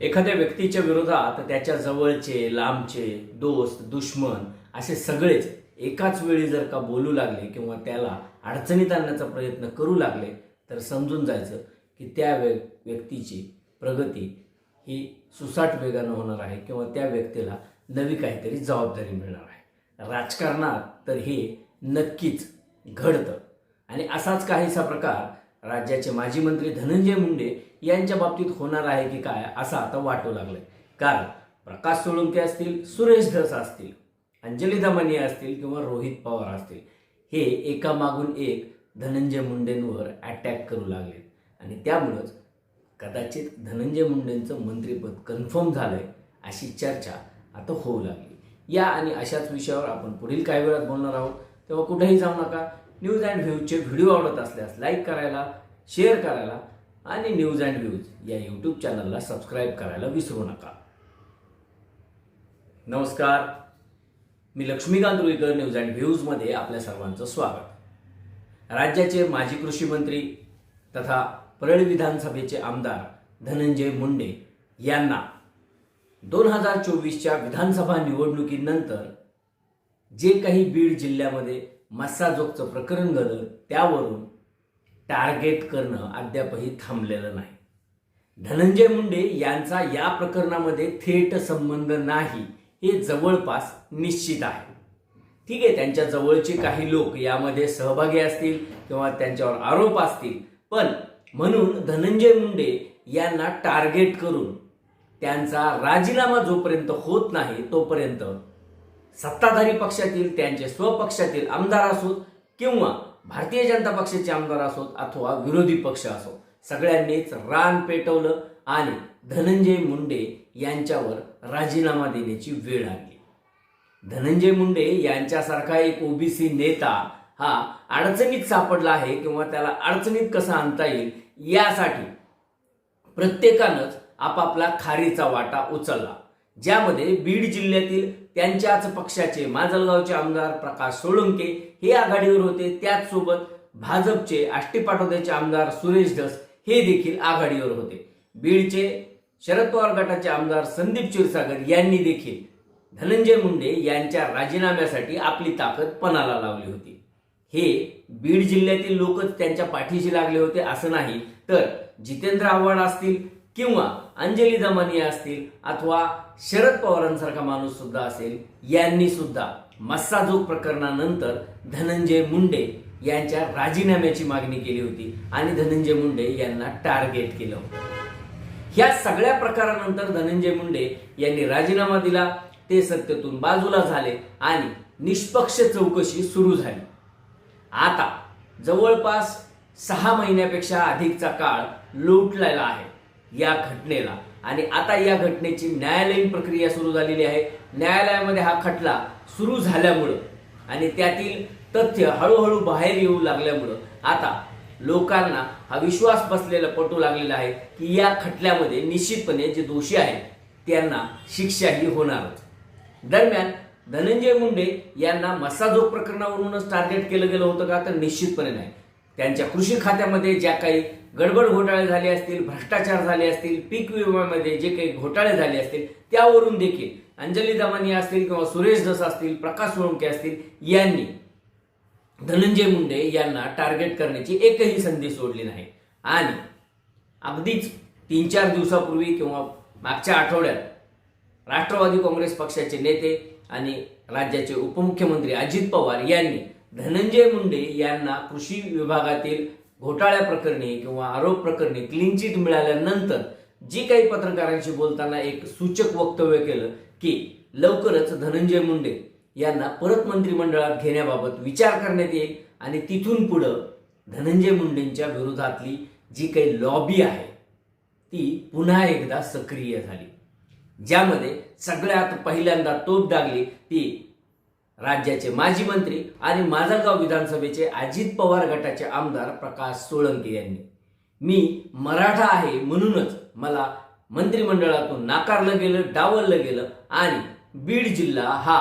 एखाद्या व्यक्तीच्या विरोधात त्याच्या जवळचे लांबचे दोस्त दुश्मन असे सगळेच एकाच वेळी जर का बोलू लागले किंवा त्याला अडचणीत आणण्याचा प्रयत्न करू लागले तर समजून जायचं की त्या व्य व्यक्तीची प्रगती ही सुसाट वेगानं होणार आहे किंवा त्या व्यक्तीला नवी काहीतरी जबाबदारी मिळणार आहे. राजकारणात तर हे नक्कीच घडतं. आणि असाच काहीसा प्रकार राज्याचे माजी मंत्री धनंजय मुंडे यांच्या बाबतीत होणार आहे की काय असं आता वाटू लागलंय. कारण प्रकाश सोळुंके असतील सुरेश धस असतील अंजली दमानिया असतील किंवा रोहित पवार असतील हे एकामागून एक धनंजय मुंडेंवर अटॅक करू लागले. आणि त्यामुळंच कदाचित धनंजय मुंडेंचं मंत्रिपद कन्फर्म झालंय अशी चर्चा आता होऊ लागली. या आणि अशाच विषयावर आपण पुढील काही वेळात बोलणार आहोत. तेव्हा कुठेही जाऊ नका. न्यूज अँड व्ह्यूजचे व्हिडिओ आवडत असल्यास लाईक करायला शेअर करायला आणि न्यूज अँड व्ह्यूज या यूट्यूब चॅनलला सबस्क्राईब करायला विसरू नका. नमस्कार. मी लक्ष्मीकांत रुईकर न्यूज अँड व्ह्यूजमध्ये आपल्या सर्वांचं स्वागत. राज्याचे माजी कृषी मंत्री तथा परळी विधानसभेचे आमदार धनंजय मुंडे यांना दोन हजार चोवीसच्या विधानसभा निवडणुकीनंतर जे काही बीड जिल्ह्यामध्ये मस्साजोगचं प्रकरण घडलं त्यावरून टार्गेट करणं अद्यापही थांबलेलं नाही. धनंजय मुंडे यांचा या प्रकरणामध्ये थेट संबंध नाही हे जवळपास निश्चित आहे. ठीक आहे त्यांच्या जवळचे काही लोक यामध्ये सहभागी असतील किंवा त्यांच्यावर आरोप असतील पण म्हणून धनंजय मुंडे यांना टार्गेट करून त्यांचा राजीनामा जोपर्यंत होत नाही तोपर्यंत सत्ताधारी पक्षातील त्यांचे स्वपक्षातील आमदार असोत किंवा भारतीय जनता पक्षाचे आमदार असोत अथवा विरोधी पक्ष असो सगळ्यांनीच रान पेटवलं आणि धनंजय मुंडे यांच्यावर राजीनामा देण्याची वेळ आली. धनंजय मुंडे यांच्यासारखा एक ओबीसी नेता हा अडचणीत सापडला आहे किंवा त्याला अडचणीत कसा आणता येईल यासाठी प्रत्येकानंच आपापला खारीचा वाटा उचलला. ज्यामध्ये बीड जिल्ह्यातील त्यांच्याच पक्षाचे माजलगावचे आमदार प्रकाश सोळंके हे आघाडीवर होते. त्याचसोबत भाजपचे आष्टी पाटोद्याचे आमदार सुरेश धस हे देखील आघाडीवर होते. बीडचे शरद पवार गटाचे आमदार संदीप क्षीरसागर यांनी देखील धनंजय मुंडे यांच्या राजीनाम्यासाठी आपली ताकद पणाला लावली होती. हे बीड जिल्ह्यातील लोकच त्यांच्या पाठीशी लागले होते असं नाही तर जितेंद्र आव्हाड असतील किंवा अंजली दमानिया असतील अथवा शरद पवारांसारखा माणूस सुद्धा असेल यांनी सुद्धा मस्साजोग प्रकरणानंतर धनंजय मुंडे यांच्या राजीनाम्याची मागणी केली होती आणि धनंजय मुंडे यांना टार्गेट केलं होतं. ह्या सगळ्या प्रकारानंतर धनंजय मुंडे यांनी राजीनामा दिला ते सत्तेतून बाजूला झाले आणि निष्पक्ष चौकशी सुरू झाली. आता जवळपास सहा महिन्यापेक्षा अधिकचा काळ लोटलेला आहे या घटनेला. आणि आता या घटनेची न्यायालयीन प्रक्रिया सुरू झालेली आहे. न्यायालयामध्ये हा खटला सुरू झाल्यामुळं आणि त्यातील तथ्य हळूहळू बाहेर येऊ लागल्यामुळं आता लोकांना हा विश्वास बसलेला पटू लागलेला आहे की या खटल्यामध्ये निश्चितपणे जे दोषी आहेत त्यांना शिक्षाही होणारच दरम्यान धनंजय मुंडे यांना मस्साजोग प्रकरणावरूनच टार्गेट केलं गेलं होतं का? तर निश्चितपणे नाही. त्यांच्या कृषी खात्यामध्ये ज्या काही गडबड घोटाळे झाले असतील भ्रष्टाचार झाले असतील पीक विम्यामध्ये जे काही घोटाळे झाले असतील त्यावरून देखील अंजली दमानी असतील किंवा सुरेश धस असतील प्रकाश सोळंके असतील यांनी धनंजय मुंडे यांना टार्गेट करण्याची एकही संधी सोडली नाही. आणि अगदीच तीन चार दिवसापूर्वी किंवा मागच्या आठवड्यात राष्ट्रवादी काँग्रेस पक्षाचे नेते आणि राज्याचे उपमुख्यमंत्री अजित पवार यांनी धनंजय मुंडे यांना कृषी विभागातील घोटाळ्या प्रकरणी किंवा आरोप प्रकरणी क्लीन चिट मिळाल्यानंतर जी काही पत्रकारांशी बोलताना एक सूचक वक्तव्य केलं की लवकरच धनंजय मुंडे यांना परत मंत्रिमंडळात घेण्याबाबत विचार करण्यात येईल आणि तिथून पुढं धनंजय मुंडेंच्या विरोधातली जी काही लॉबी आहे ती पुन्हा एकदा सक्रिय झाली. ज्यामध्ये सगळ्यात पहिल्यांदा तोप डागली ती राज्याचे माजी मंत्री आणि माजलगाव विधानसभेचे अजित पवार गटाचे आमदार प्रकाश सोळंके यांनी. मी मराठा आहे म्हणूनच मला मंत्रिमंडळातून नाकारलं गेलं डावललं गेलं आणि बीड जिल्हा हा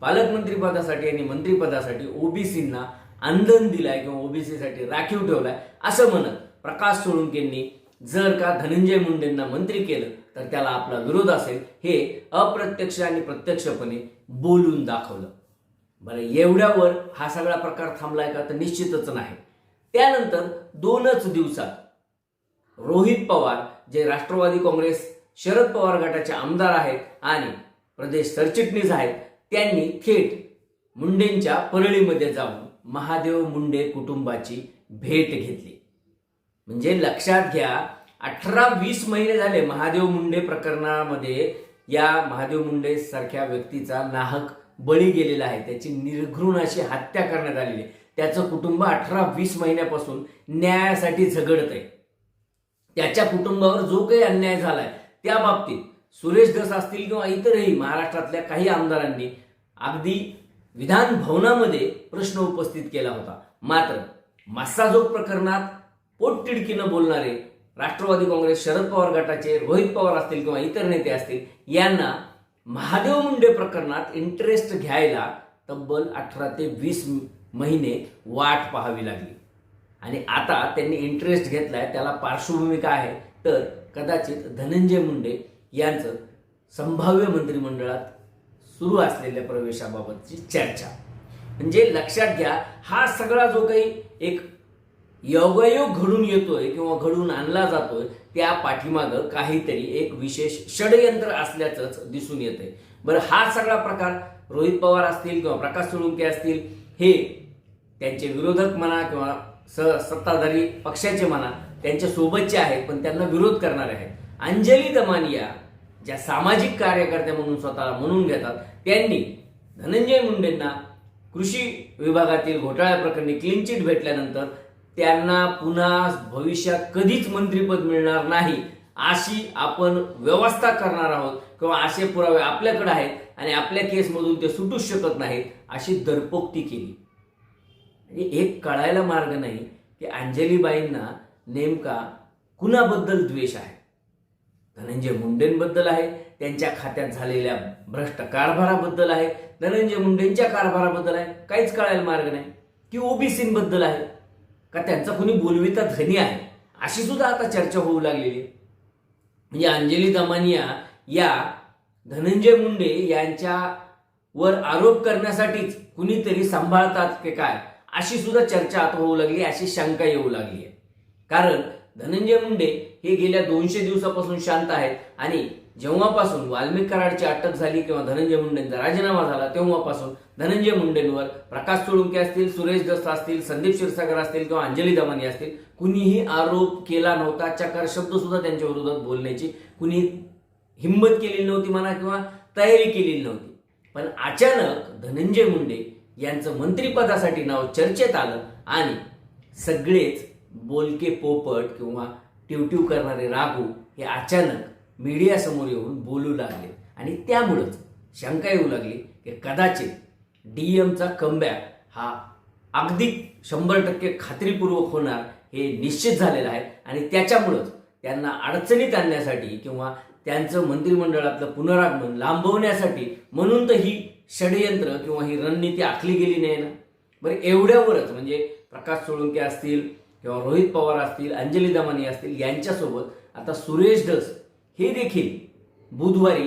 पालकमंत्रीपदासाठी आणि मंत्रिपदासाठी ओबीसींना आंदन दिलाय किंवा ओबीसीसाठी राखीव ठेवलाय असं म्हणत प्रकाश सोळंकेंनी जर का धनंजय मुंडेंना मंत्री केलं तर त्याला आपला विरोध असेल हे अप्रत्यक्ष आणि प्रत्यक्षपणे बोलून दाखवलं. बरं एवढ्यावर हा सगळा प्रकार थांबलाय का तर निश्चितच नाही. त्यानंतर दोनच दिवसात रोहित पवार जे राष्ट्रवादी काँग्रेस शरद पवार गटाचे आमदार आहेत आणि प्रदेश सरचिटणीस आहेत त्यांनी थेट मुंडेंच्या परळीमध्ये जाऊन महादेव मुंडे कुटुंबाची भेट घेतली. म्हणजे लक्षात घ्या अठरा वीस महिने झाले महादेव मुंडे प्रकरणामध्ये या महादेव मुंडे सारख्या व्यक्तीचा नाहक बळी गेलेला आहे. त्याची निर्घृण अशी हत्या करण्यात आलेली आहे. त्याचं कुटुंब अठरा वीस महिन्यापासून न्यायासाठी झगडत आहे. त्याच्या कुटुंबावर जो काही अन्याय झालाय त्या बाबतीत सुरेश धस असतील किंवा इतरही महाराष्ट्रातल्या काही आमदारांनी अगदी विधान भवनामध्ये प्रश्न उपस्थित केला होता. मात्र मस्साजोग प्रकरणात पोटतिडकीनं बोलणारे राष्ट्रवादी काँग्रेस शरद पवार गटाचे रोहित पवार असतील किंवा इतर नेते असतील यांना महादेव मुंडे प्रकरणात इंटरेस्ट घ्यायला तब्बल अठरा ते वीस महिने वाट पाहावी लागली. आणि आता त्यांनी इंटरेस्ट घेतलाय त्याला पार्श्वभूमी काय आहे. तर कदाचित धनंजय मुंडे यांचं संभाव्य मंत्रिमंडळात सुरू असलेल्या प्रवेशाबाबतची चर्चा. म्हणजे लक्षात घ्या हा सगळा जो काही एक योगायोग घडून येतोय किंवा घडून आणला जातोय त्या पाठीमागं काहीतरी एक विशेष षडयंत्र असल्याचंच दिसून येतंय. बरं हा सगळा प्रकार रोहित पवार असतील किंवा प्रकाश सोळुंके असतील हे त्यांचे विरोधक म्हणा किंवा स सत्ताधारी पक्षाचे म्हणा त्यांच्या सोबतचे आहेत पण त्यांना विरोध करणारे आहेत. अंजली दमानिया ज्या सामाजिक कार्यकर्त्या म्हणून स्वतःला म्हणून घेतात त्यांनी धनंजय मुंडेंना कृषी विभागातील घोटाळ्या प्रकरणी क्लीन चिट भेटल्यानंतर त्यांना पुन्हा भविष्यात कधीच मंत्रीपद मिळणार नाही अशी आपण व्यवस्था करणार आहोत किंवा असे पुरावे आपल्याकडे आहेत आणि आपल्या केसमधून ते सुटूच शकत नाहीत अशी दरपोक्ती केली. म्हणजे एक कळायला मार्ग नाही की अंजलीबाईंना नेमका कुणाबद्दल द्वेष आहे? धनंजय मुंडेंबद्दल आहे त्यांच्या खात्यात झालेल्या भ्रष्ट कारभाराबद्दल आहे धनंजय मुंडेंच्या कारभाराबद्दल आहे काहीच कळायला मार्ग नाही. की ओबीसींबद्दल आहे का त्यांचा कुणी बोलविता धनी आहे? अशी सुद्धा आता चर्चा होऊ लागलेली आहे. म्हणजे अंजली दमानिया या धनंजय मुंडे यांच्यावर आरोप करण्यासाठीच कुणीतरी सांभाळतात की काय? अशी सुद्धा चर्चा आता होऊ लागली अशी शंका येऊ लागली आहे. कारण धनंजय मुंडे हे गेल्या दोनशे दिवसापासून शांत आहेत आणि जेव्हापासून वाल्मिक कराडची अटक झाली किंवा धनंजय मुंडेंचा राजीनामा झाला तेव्हापासून धनंजय मुंडेंवर प्रकाश चोळुंके असतील सुरेश दत्त असतील संदीप क्षीरसागर असतील किंवा अंजली दमानी असतील कुणीही आरोप केला नव्हता चकार शब्द सुद्धा त्यांच्या विरोधात बोलण्याची कुणी हिंमत केलेली नव्हती म्हणा किंवा तयारी केलेली नव्हती. पण अचानक धनंजय मुंडे यांचं मंत्रिपदासाठी नाव चर्चेत आलं आणि सगळेच बोलके पोपट किंवा टिवटिव करणारे राघू हे अचानक मीडियासमोर येऊन बोलू लागले. आणि त्यामुळंच शंका येऊ लागली की कदाचित डी एमचा कमबॅक हा अगदी शंभर टक्के खात्रीपूर्वक होणार हे निश्चित झालेलं आहे. आणि त्याच्यामुळंच त्यांना अडचणीत आणण्यासाठी किंवा त्यांचं मंत्रिमंडळातलं पुनरागमन लांबवण्यासाठी म्हणून तर ही षडयंत्र किंवा ही रणनीती आखली गेली नाही ना? बरं एवढ्यावरच म्हणजे प्रकाश सोळुंके असतील किंवा रोहित पवार असतील अंजली दमानी असतील यांच्यासोबत आता सुरेश धस हे देखील बुधवारी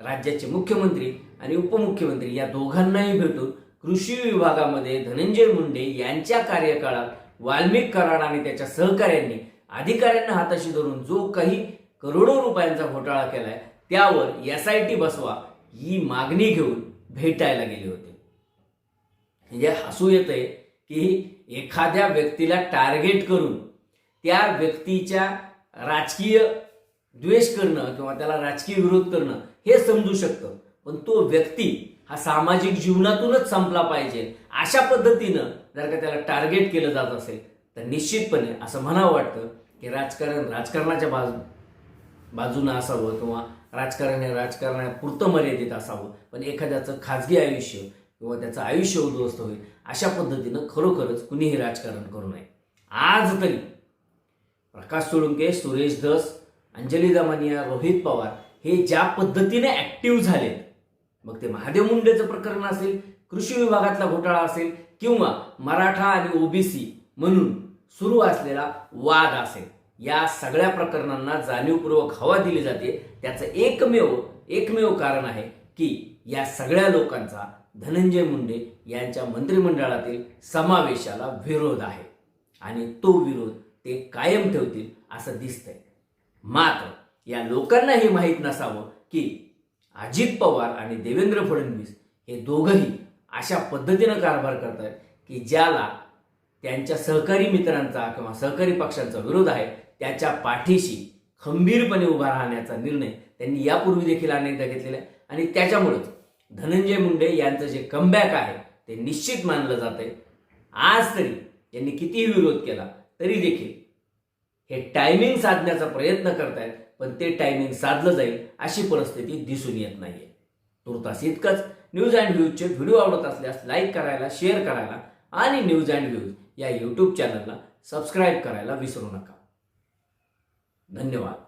राज्याचे मुख्यमंत्री आणि उपमुख्यमंत्री या दोघांनाही भेटून कृषी विभागामध्ये धनंजय मुंडे यांच्या कार्यकाळात वाल्मिक कराड आणि त्याच्या सहकाऱ्यांनी अधिकाऱ्यांना हाताशी धरून जो काही करोडो रुपयांचा घोटाळा केलाय त्यावर एस आय टी बसवा ही मागणी घेऊन भेटायला गेले होते. म्हणजे हसू येते की एखाद्या व्यक्तीला टार्गेट करून त्या व्यक्तीच्या राजकीय द्वेष करणं किंवा त्याला राजकीय विरोध करणं हे समजू शकतं. पण तो व्यक्ती हा सामाजिक जीवनातूनच संपला पाहिजे. अशा पद्धतीनं जर का त्याला टार्गेट केलं जात असेल तर निश्चितपणे असं म्हणावं वाटतं की राजकारण राजकारणाच्या बाजू बाजूनं असावं किंवा राजकारण हे राजकारणापुरतं मर्यादित असावं. पण एखाद्याचं खाजगी आयुष्य किंवा त्याचं आयुष्य उद्ध्वस्त होईल अशा पद्धतीनं खरोखरच कुणीही राजकारण करू नये. आज तरी प्रकाश सोळुंके सुरेश धस अंजली दमानिया रोहित पवार हे ज्या पद्धतीने ऍक्टिव्ह झालेत मग ते महादेव मुंडेचं प्रकरण असेल कृषी विभागातला घोटाळा असेल किंवा मराठा आणि ओबीसी म्हणून सुरू असलेला वाद असेल या सगळ्या प्रकरणांना जाणीवपूर्वक हवा दिली जाते. त्याचं एकमेव एकमेव कारण आहे की या सगळ्या लोकांचा धनंजय मुंडे यांच्या मंत्रिमंडळातील समावेशाला विरोध आहे. आणि तो विरोध ते कायम ठेवतील असं दिसतंय. मात्र या लोकांना हे माहीत नसावं की अजित पवार आणि देवेंद्र फडणवीस हे दोघंही अशा पद्धतीनं कारभार करतात की ज्याला त्यांच्या सहकारी मित्रांचा किंवा सहकारी पक्षांचा विरोध आहे त्याच्या पाठीशी खंबीरपणे उभा राहण्याचा निर्णय त्यांनी यापूर्वी देखील अनेकदा घेतलेला आहे. आणि त्याच्यामुळेच धनंजय मुंडे यांचं जे कमबॅक आहे ते निश्चित मानलं जात आहे आज तरी यांनी कितीही विरोध केला तरी देखील हे टायमिंग साधण्याचा प्रयत्न करतायत पण ते टायमिंग साधलं जाईल अशी परिस्थिती दिसून येत नाहीये. तुर्तास इतकंच. न्यूज अँड व्ह्यूजचे व्हिडिओ आवडत असल्यास लाईक करायला शेअर करायला आणि न्यूज अँड व्ह्यूज या यूट्यूब चॅनलला सबस्क्राईब करायला विसरू नका. धन्यवाद.